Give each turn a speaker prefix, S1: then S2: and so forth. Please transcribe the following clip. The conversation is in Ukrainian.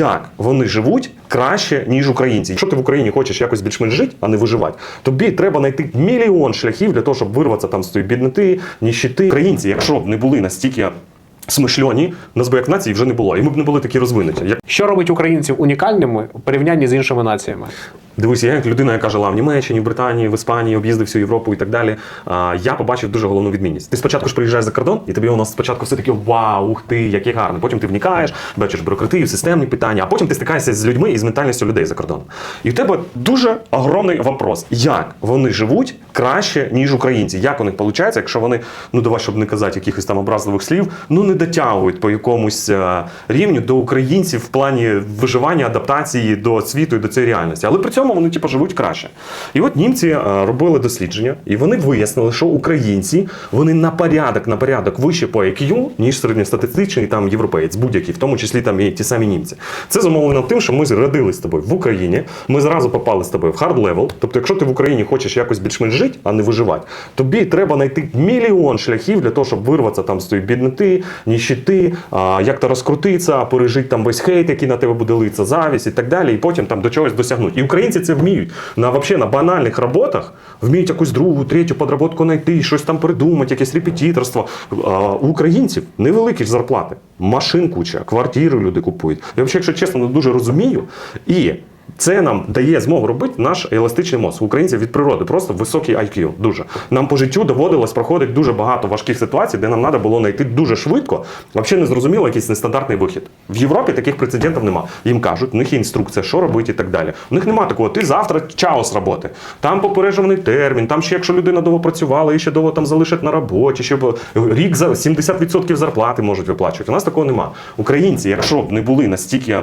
S1: Як вони живуть краще, ніж українці. Якщо ти в Україні хочеш якось більш-менш жити, а не виживати, тобі треба знайти мільйон шляхів для того, щоб вирватися там з тої бідноти, ніщити. Українці, якщо б не були настільки смишльоні, нас би як нації вже не було. І ми б не були такі розвинуті.
S2: Що робить українців унікальними у порівнянні з іншими націями?
S1: Дивись, я як людина, яка жила в Німеччині, в Британії, в Іспанії, об'їздив всю Європу і так далі. а, Я побачив дуже головну відмінність. Ти спочатку ж приїжджаєш за кордон, і тобі у нас спочатку все таке вау, ух ти, яке гарне. Потім ти вникаєш, бачиш бюрократію, системні питання, а потім ти стикаєшся з людьми і з ментальністю людей за кордоном. І в тебе дуже огромний вопрос: як вони живуть краще, ніж українці? Як у них виходить, якщо вони, ну давай, щоб не казати якихось там образливих слів, ну не дотягують по якомусь е, рівню до українців в плані виживання, адаптації до світу і до цієї реальності. Але при цьому вони типу, живуть краще. І от німці е, робили дослідження, і вони вияснили, що українці вони на порядок, на порядок вище по IQ, ніж середньостатистичний там європеєць, будь-який, в тому числі там і ті самі німці. Це зумовлено тим, що ми родились з тобою в Україні. Ми зразу попали з тобою в хард левел. Тобто, якщо ти в Україні хочеш якось більш-менш жити, а не виживати, тобі треба знайти мільйон шляхів для того, щоб вирватися там з тої бідноти, ніщити, як то розкрутитися, пережити там весь хейт, який на тебе буде литися, завість і так далі, і потім там до чогось досягнути. І українці це вміють. На вообще на банальних роботах вміють якусь другу, третю подработку знайти, щось там придумати, якесь репетиторство. У українців невеликі ж зарплати, машин куча, квартири люди купують. Я взагалі, якщо чесно, не дуже розумію. І це нам дає змогу робити наш еластичний мозок. У українців від природи просто високий IQ. Дуже нам по життю доводилось проходити дуже багато важких ситуацій, де нам треба було знайти дуже швидко. Взагалі не зрозуміло якийсь нестандартний вихід. В Європі таких прецедентів нема. Їм кажуть, у них є інструкція, що робити і так далі. У них нема такого. Ти завтра чао з роботи. Там попереджений термін. Там ще якщо людина довго працювала і ще довго там залишать на роботі, ще рік за 70% зарплати можуть виплачувати. У нас такого нема. Українці, якщо б не були настільки